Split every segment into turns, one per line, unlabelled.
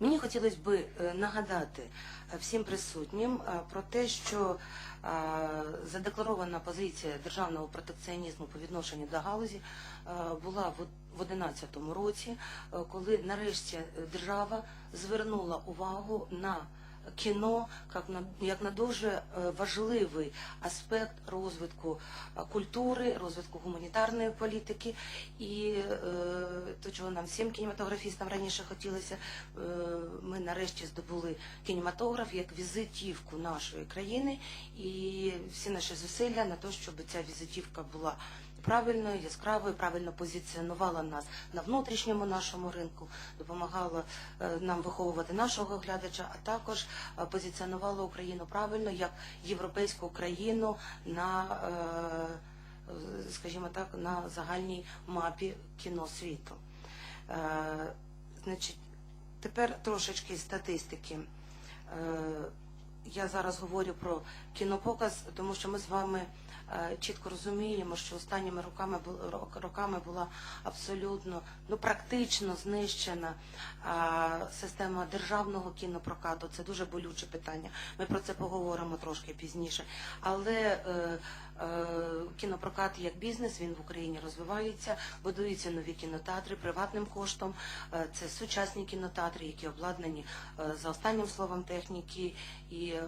Мені хотілося б е, нагадати е, всім присутнім е, про те, що задекларована позиція державного протекціонізму по відношенню до галузі була в 2011 році, коли нарешті держава звернула увагу на кіно як на як на дуже е, важливий аспект розвитку е, культури, розвитку гуманітарної політики, і е, то, чого нам всім кінематографістам раніше хотілося, ми нарешті здобули кінематограф як візитівку нашої країни, і всі наші зусилля на те, щоб ця візитівка була правильною, яскравою, правильно позиціонувала нас на внутрішньому нашому ринку, допомагала е, нам виховувати нашого глядача, а також е, позиціонувала Україну правильно як європейську країну на, е, скажімо так, на загальній мапі кіно світу. Е, Значить, тепер трошечки статистики. Я зараз говорю про кінопоказ, тому що ми з вами чітко розуміємо, що останніми роками роками була абсолютно ну практично знищена а, система державного кінопрокату. Це дуже болюче питання. Ми про це поговоримо трошки пізніше. Але е, е, кінопрокат як бізнес він в Україні розвивається, будуються нові кінотеатри приватним коштом. Е, Це сучасні кінотеатри, які обладнані е, за останнім словом техніки, і е,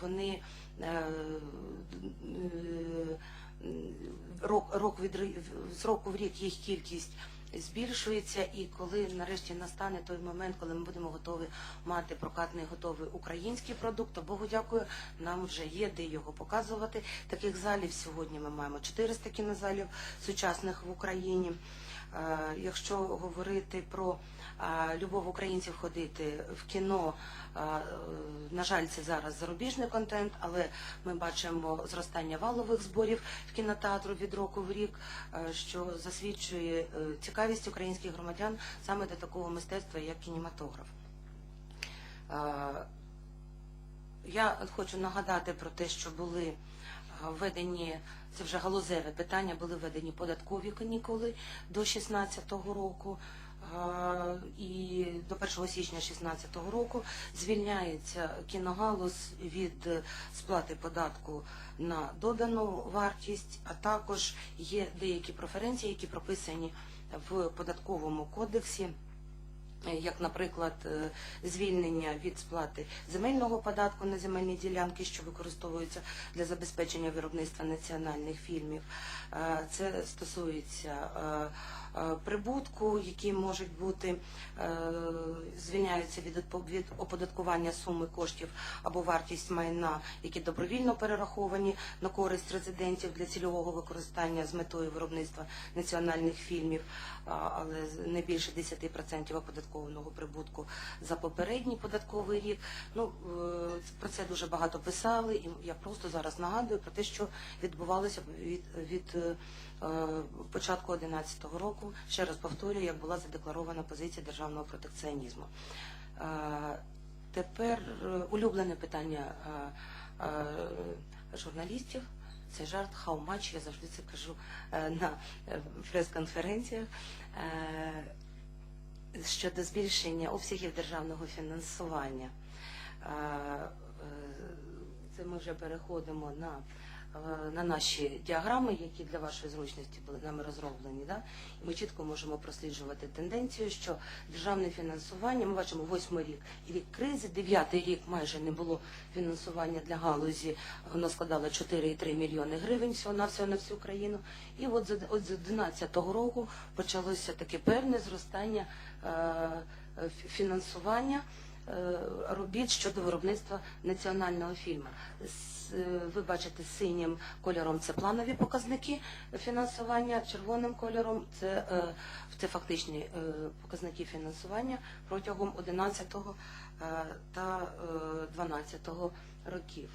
вони е, е, рок, рок від року в рік їх кількість збільшується, і коли нарешті настане той момент, коли ми будемо готові мати прокатний готовий український продукт, то Богу дякую, нам вже є де його показувати. Таких залів сьогодні ми маємо 400 кінозалів сучасних в Україні. Е, Якщо говорити про е, любов українців ходити в кіно, е, на жаль, це зараз зарубіжний контент, але ми бачимо зростання валових зборів в кінотеатру від року в рік, що засвідчує е, цікавість українських громадян саме до такого мистецтва, як кінематограф. Е, Я хочу нагадати про те, що були е, введені, це вже галузеве питання, були введені податкові канікули до 2016 року. е, І до 1 січня 2016 року звільняється кіногалузь від сплати податку на додану вартість, а також є деякі преференції, які прописані в податковому кодексі як, наприклад, е, звільнення від сплати земельного податку на земельні ділянки, що використовуються для забезпечення виробництва національних фільмів. Е, Це стосується е, е, прибутку, які можуть бути е, звільняються від оподаткування суми коштів або вартість майна, які добровільно перераховані на користь резидентів для цільового використання з метою виробництва національних фільмів, але не більше 10% оподаткованого прибутку за попередній податковий рік. Ну е, про це дуже багато писали, і я просто зараз нагадую про те, що відбувалося від, від е, початку 2011 року. Ще раз повторюю, як була задекларована позиція державного протекціонізму. Е, Тепер улюблене питання журналістів. Це жарт how much, я завжди це кажу на прес-конференціях. Щодо збільшення обсягів державного фінансування. Е, е, Це ми вже переходимо на, на наші діаграми, які для вашої зручності були нами розроблені. Да? І ми чітко можемо просліджувати тенденцію, що державне фінансування, ми бачимо восьмий рік, рік кризи, дев'ятий рік майже не було фінансування для галузі, воно складало 4,3 мільйони гривень всього на всього на всю країну. І от з от 2011 року почалося таке певне зростання е, е, фінансування е, робіт щодо виробництва національного фільму. Е, Ви бачите синім кольором це планові показники фінансування, червоним кольором це, е, це фактичні е, показники фінансування протягом 11 е, та 12 років.